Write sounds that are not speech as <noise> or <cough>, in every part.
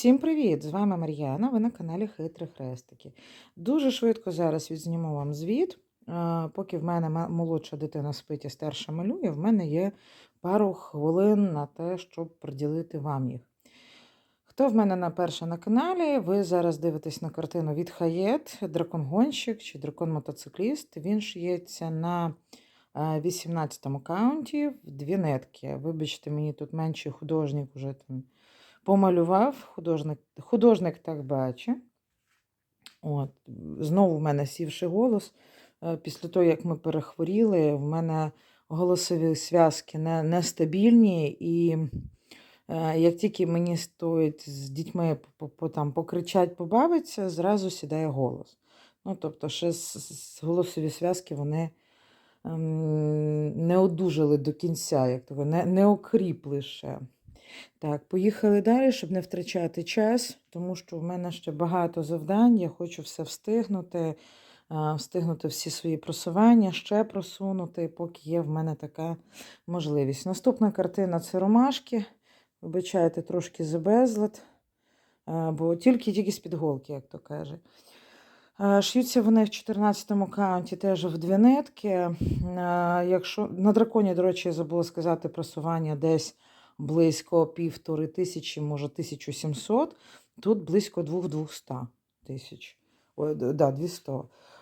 Всім привіт! З вами Мар'яна. Ви на каналі Хитрі Хрестики. Дуже швидко зараз відзніму вам звіт. Е, Поки в мене молодша дитина спить і старша малює, в мене є пару хвилин на те, щоб приділити вам їх. Хто в мене на перше на каналі, ви зараз дивитесь на картину від Хаєт, дракон-гонщик чи дракон-мотоцикліст. Він шиється на 18-му каунті в дві нитки. Вибачте, мені тут менший художник уже там помалював, художник, художник так бачить. От. Знову в мене сівший голос. Е, Після того, як ми перехворіли, в мене голосові зв'язки не, нестабільні, і е, як тільки мені стоїть з дітьми там, покричать, побавитися, зразу сідає голос. Ну, тобто, ще з голосові зв'язки вони ем, не одужали до кінця, як того, не, не окріпли ще. Так, поїхали далі, щоб не втрачати час, тому що в мене ще багато завдань. Я хочу все встигнути, встигнути всі свої просування, ще просунути, поки є в мене така можливість. Наступна картина це ромашки. Вибачайте, трошки за безлад, бо тільки-тільки з-під голки, як то каже. Ш'ються вони в 14-му каунті теж в дві нитки. Якщо на драконі, до речі, я забула сказати просування десь близько півтори тисячі, може 1700, тут близько двох-двохста тисяч. Ой, да, 200.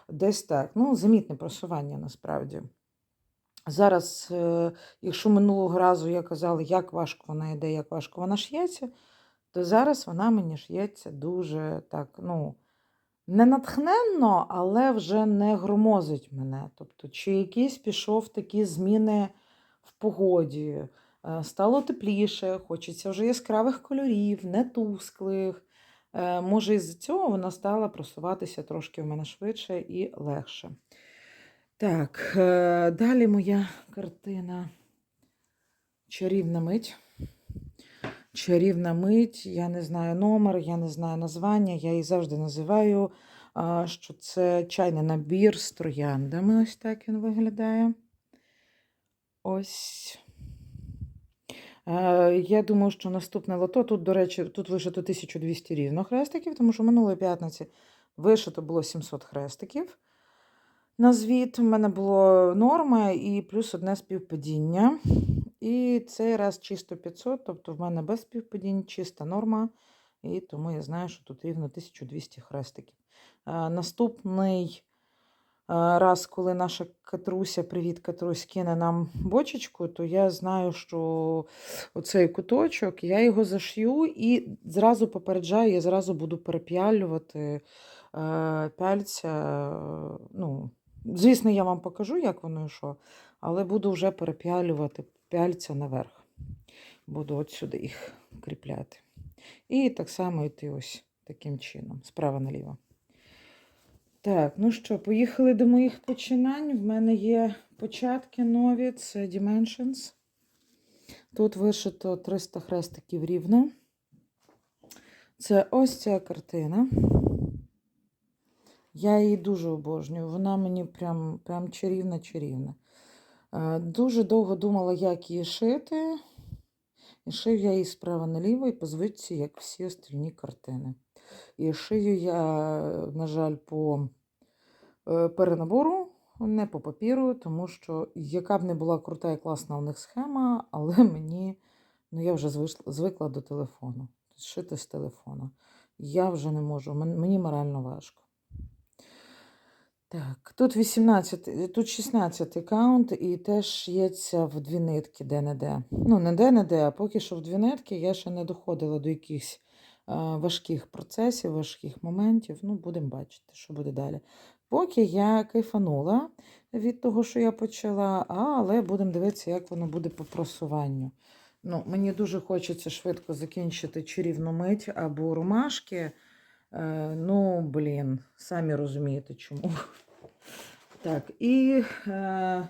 Десь так. Ну, замітне просування насправді. Зараз, е, якщо минулого разу я казала, як важко вона йде, як важко вона ш'ється, то зараз вона мені ш'ється дуже так, ну, не натхненно, але вже не громозить мене. Тобто, чи якісь пішов такі зміни в погоді, стало тепліше, хочеться вже яскравих кольорів, не тусклих. Е, Може, із цього вона стала просуватися трошки в мене швидше і легше. Так, е, далі моя картина Чарівна мить. Чарівна мить, я не знаю номер, я не знаю названня, я її завжди називаю, що це чайний набір з трояндами. Ось так він виглядає. Ось. Е, Я думаю, що наступне лото, тут, до речі, тут вишито 1200 рівно хрестиків, тому що минулої п'ятниці вишито було 700 хрестиків. На звіт у мене було норма і плюс одне співпадіння. І цей раз чисто 500, тобто в мене без співпадінь, чиста норма. І тому я знаю, що тут рівно 1200 хрестиків. Е, Наступний раз, коли наша Катруся, привіт, Катрусь, кине нам бочечку, то я знаю, що оцей куточок, я його зашью і зразу попереджаю, я зразу буду переп'ялювати е, пяльця. Ну, звісно, я вам покажу, як воно і що, але буду вже переп'ялювати пяльця наверх. Буду от сюди їх кріпляти. І так само йти ось таким чином, справа наліво. Так, ну що, поїхали до моїх починань. В мене є початки нові, це Dimensions. Тут вишито 300 хрестиків рівно. Це ось ця картина. Я її дуже обожнюю. Вона мені прям, прям чарівна-чарівна. Е, Дуже довго думала, як її шити. І шив я її справа наліво і по звичці, як всі остальні картини. І шию я, на жаль, по е, перенабору, не по папіру, тому що яка б не була крута і класна у них схема, але <laughs> мені, ну я вже звикла до телефону. Шити з телефона. Я вже не можу, мені морально важко. Так, тут 18, тут 16 каунт і теж шиється в дві нитки де-не-де. Ну, не де-не-де, а поки що в дві нитки я ще не доходила до якихось важких процесів, важких моментів. Ну, будемо бачити, що буде далі. Поки я кайфанула від того, що я почала, але будемо дивитися, як воно буде по просуванню. Ну, мені дуже хочеться швидко закінчити чарівну мить або ромашки. Е, ну, блін, самі розумієте чому. <laughs> Так, і е,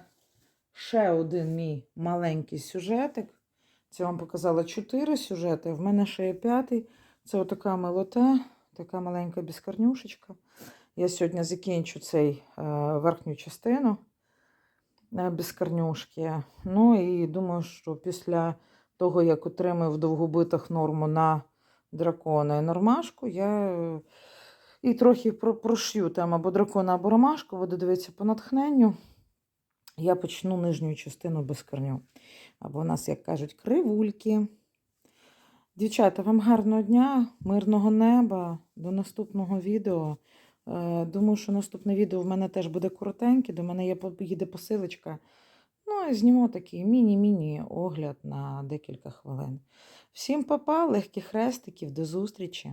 ще один мій маленький сюжетик. Це вам показала чотири сюжети. В мене ще є п'ятий. Це отака милота, така маленька біскарнюшечка. Я сьогодні закінчу цей е, верхню частину е, біскарнюшки. Ну і думаю, що після того, як отримаю в довгобитах норму на дракона і нормашку, я е, і трохи про- прошью там або дракона, або ромашку, буду дивитися по натхненню. Я почну нижню частину без корню. Або у нас, як кажуть, кривульки. Дівчата, вам гарного дня, мирного неба. До наступного відео. Е, Думаю, що наступне відео в мене теж буде коротеньке. До мене їде посилочка. Ну, і зніму такий міні-міні огляд на декілька хвилин. Всім папа, легких хрестиків, до зустрічі!